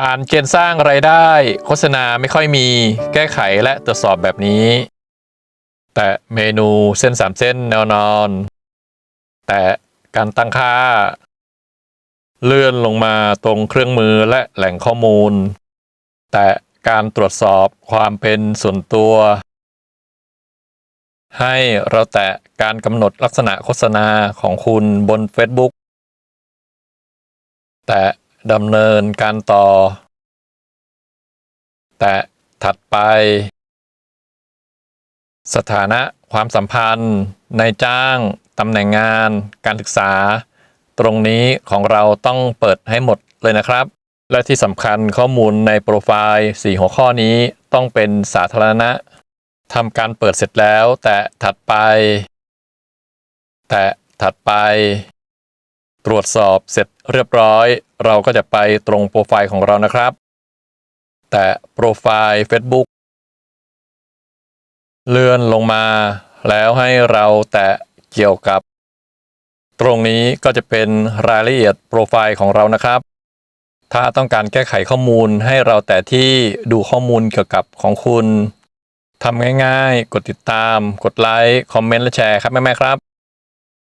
ผ่านเกณฑ์สร้างไรายได้ โฆษณาไม่ค่อยมี แก้ไขและตรวจสอบแบบนี้ แต่เมนูเส้นสามเส้นแนวนอน แต่การตั้งค่า เลื่อนลงมาตรงเครื่องมือและแหล่งข้อมูล แต่การตรวจสอบความเป็นส่วนตัว ให้เราแตะการกำหนดลักษณะโฆษณาของคุณบน Facebook แต่ ดำเนินการต่อ แต่ถัดไป สถานะความสัมพันธ์นายจ้างตำแหน่งงาน การศึกษา ตรงนี้ของเราต้องเปิดให้หมดเลยนะครับ และที่สำคัญข้อมูลในโปรไฟล์ 4 หัวข้อนี้ต้องเป็นสาธารณะทำการเปิดเสร็จแล้ว แต่ถัดไป แต่ถัดไป ตรวจสอบเสร็จเรียบร้อย เราก็จะไปตรงโปรไฟล์ของเรานะครับ แต่โปรไฟล์ Facebook เลื่อนลงมาแล้วให้เราแตะเกี่ยวกับ ตรงนี้ก็จะเป็นรายละเอียดโปรไฟล์ของเรานะครับ ถ้าต้องการแก้ไขข้อมูลให้เราแต่ที่ดูข้อมูลเกี่ยวกับของคุณทำง่ายๆ กดติดตาม กดไลค์ คอมเมนต์และแชร์ครับแม่ๆครับ